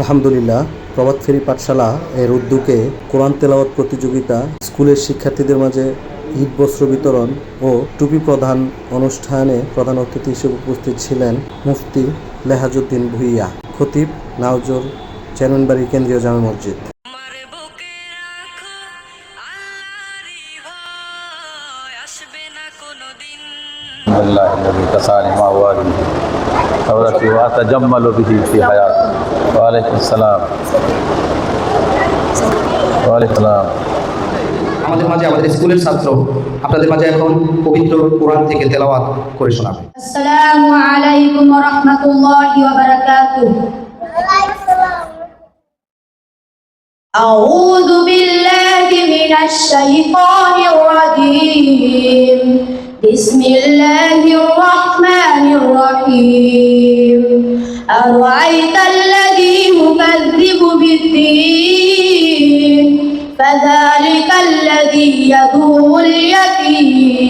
আলহামদুলিল্লাহ প্রভাত ফেরি পাঠশালা এর উদ্যোগে কোরআন তেলাওয়াত প্রতিযোগিতা স্কুলের শিক্ষার্থীদের মাঝে ঈদ বস্ত্র বিতরণ ও টুপি প্রধান অনুষ্ঠানে প্রধান অতিথি হিসেবে উপস্থিত ছিলেন মুফতি লেহাজুদ্দিন ভুইয়া খতিব নাওজর চেয়ারম্যানবাড়ি কেন্দ্রীয় জামে মসজিদ। আমার বুকে রাখো আল্লাহরই ভয় আসবে না কোনোদিন الحمد لله الذي كساني ما والي ثورتي واتجمل به في حياتي وعليكم السلام وعليكم السلام আমাদের মাঝে আমাদের স্কুলের ছাত্র আপনাদের মাঝে এখন পবিত্র কোরআন থেকে তেলাওয়াত করে শোনাবে السلام عليكم ورحمة الله وبركاته أعوذ بالله من الشيطان الرجيم بسم الله الرحمن الرحيم. أرأيت الذي يكذب بالدين؟ فذلك الذي يدعو اليتيم.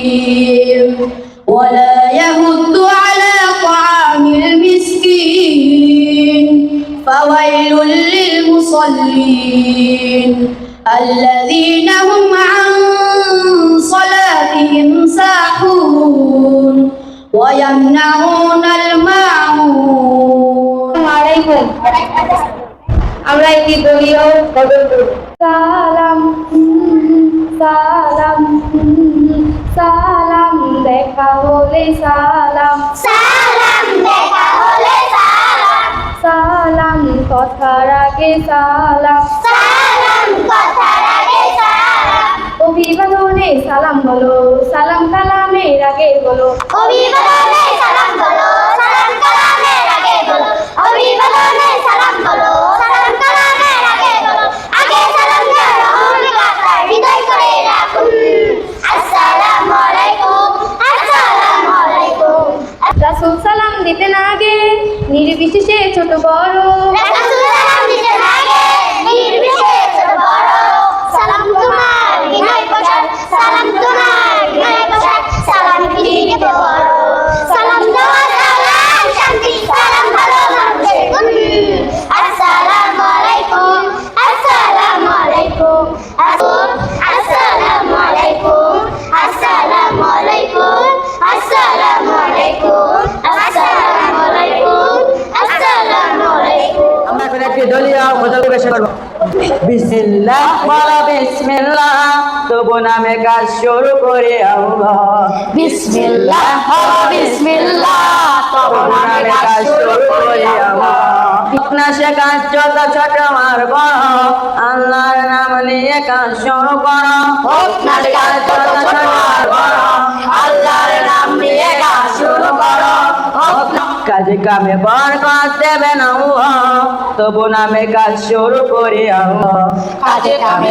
ولا يهد على طعام المسكين. فويل للمصلين. الذين আমরা একটি দলীয় সালাম সালাম সালাম দেখা হলে সালাম। সালাম দেখা হলে সালাম। সালাম কথার আগে সালাম। সালাম সালাম অভিবাদনে সালাম বলো সালাম আগে বলো। অভিবাদনে সালাম বলো সালাম কালামের আগে বলো। অভিবাদনে সালাম বলো সালাম কালামের আগে বলো। আগে সালাম কথা হৃদয় করে রাখুন। আসসালামু আলাইকুম আসসালামু আলাইকুম। রাসূল সালাম দিতেন আগে নির্বিশেষে ছোট বড়। বিসমিল্লাহ বলো বিসমিল্লাহ। তবু নামে কাজ শুরু করে আল্লাহ। বিসমিল্লাহ বলো বিসমিল্লাহ। তবু নামে কাজ শুরু করে আল্লাহ। না সে কাজ যত ছোট আর বড়। আল্লাহর নাম নিয়ে কাজ শুরু করো। হোক না সে কাজ যত ছোট আর বড়, আল্লাহর নাম নিয়ে কাজ শুরু করো। হোক কাজে কামে বরকত দেবে না আল্লাহ। তবু নামে কাজ শুরু করে আল্লাহ। কাজে কামে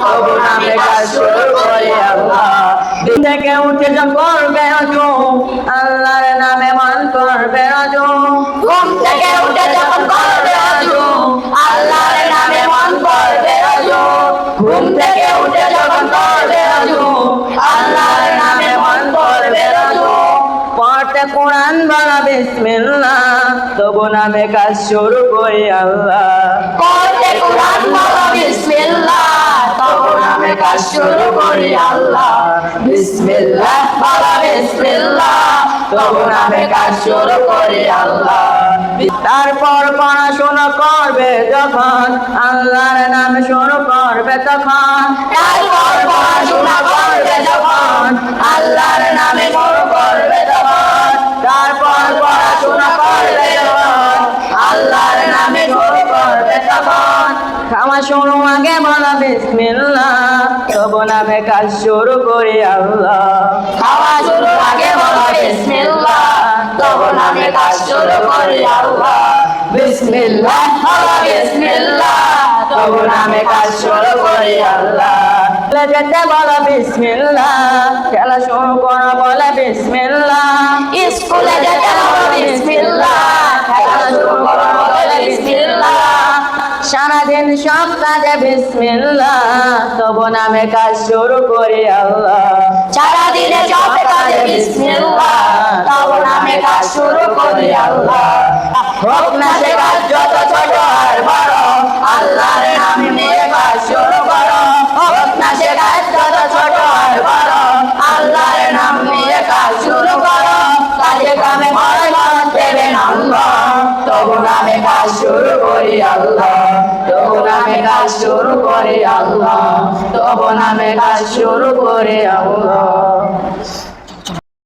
তবু নামে কাজ শুরু করে আল্লাহ। দিন থেকে উঠে যখন করবে আল্লাহর নামে মান করবে রজু ঘুম থেকে উঠে যখন তবু নামে কাজ শুরু করে আল্লাহ। পড়তে কোরআন বলো বিসমিল্লাহ, তবু নামে কাজ শুরু করি আল্লাহ। বিসমিল্লাহ বলো বিসমিল্লাহ, তবু নামে কাজ শুরু করি আল্লাহ। তারপর পড়াশোনা করবে যখন আল্লাহর নামে শুরু করবে তখন। তখন খাওয়া শুরু আগে বলা, বিসমিল্লাহ। তবু নামে কাজ শুরু করি আল্লাহ। খাওয়া শুরু আগে বলো, বিসমিল্লাহ। তবু নামে কাজ শুরু করি আল্লাহ। বিসমিল্লাহ বিসমিল্লাহ। তবু নামে খেলা শুরু করো, বলে বিসমিল্লাহ। স্কুলে যেতে করো বলে বিসমিল্লাহ সারাদিন কঠিন সব কাজে বিসমিল্লাহ, তবু নামে কাজ শুরু করে আল্লাহ। সারা দিনে সব কাজে বিসমিল্লাহ, তব নামে কাজ শুরু করে আল্লাহ। হোক না সে কাজ যত ছোট আর বড়, আল্লাহর নাম নিয়ে কাজ শুরু কাজ শুরু করি আল্লাহ। তবু নামে কাজ শুরু করি আল্লাহ। তবু নামে কাজ শুরু করি আল্লাহ।